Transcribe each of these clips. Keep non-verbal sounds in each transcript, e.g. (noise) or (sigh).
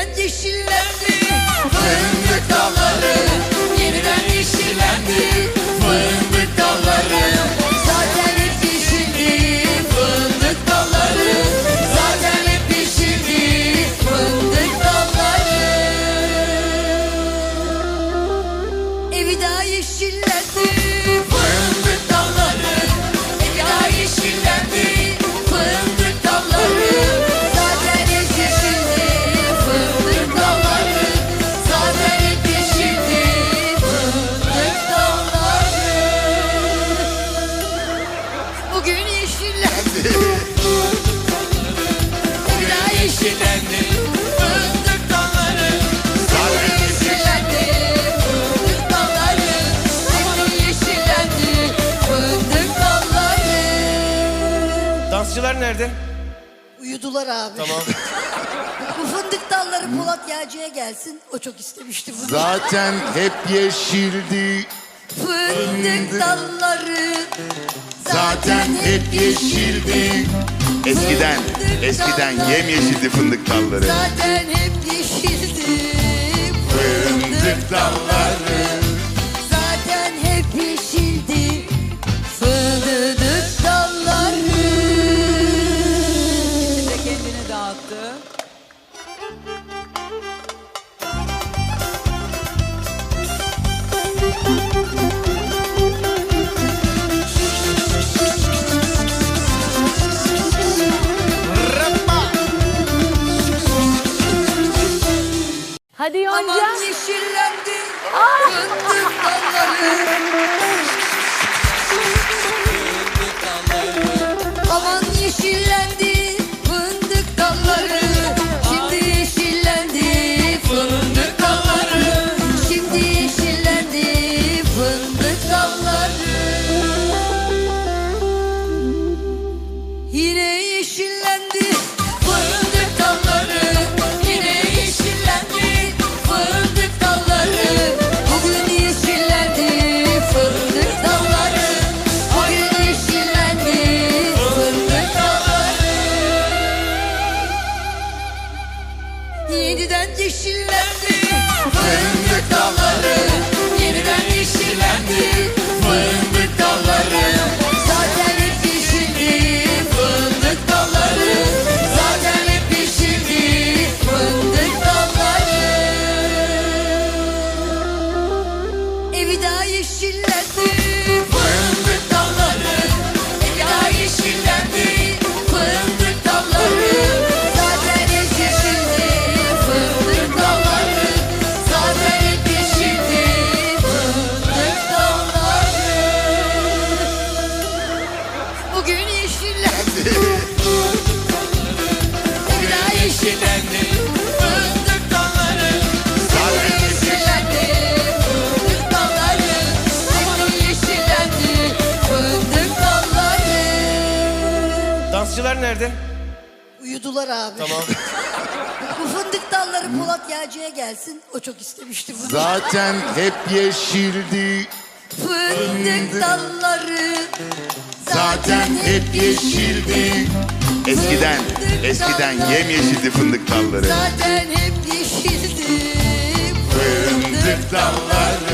yeşillerdi Fındık dalları. Dansçılar nerede? Uyudular abi Tamam. (laughs) Bu fındık dalları Polat Yağcı'ya gelsin O çok istemişti bunu Zaten hep yeşildi. Fındık dalları Zaten hep yeşildi. Eskiden, eskiden yemyeşildi fındık dalları. Zaten hep yeşildi Fındık dalları. Aman Yonca. yeşillendi Fındık dalları Yeniden yeşillendi. Fındık dalları yeniden yeşillendi. Fındık dalları zaten hep yeşildi. Fındık dalları zaten hep yeşildi. Fındık dalları. Evi daha yeşillendi nerede? Uyudular abi Tamam. (laughs) Bu fındık dalları Polat Yağcı'ya gelsin O çok istemişti bunu Zaten hep yeşildi. Fındık dalları Zaten hep yeşildi. Eskiden, eskiden yemyeşildi fındık dalları. Zaten hep yeşildi Fındık dalları.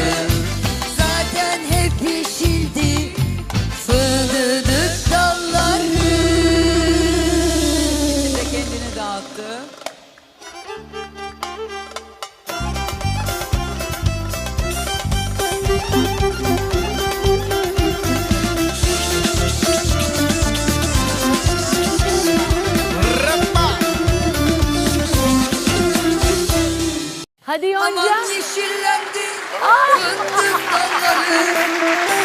Hadi Yonca. Aman yeşillendi Fındık dalları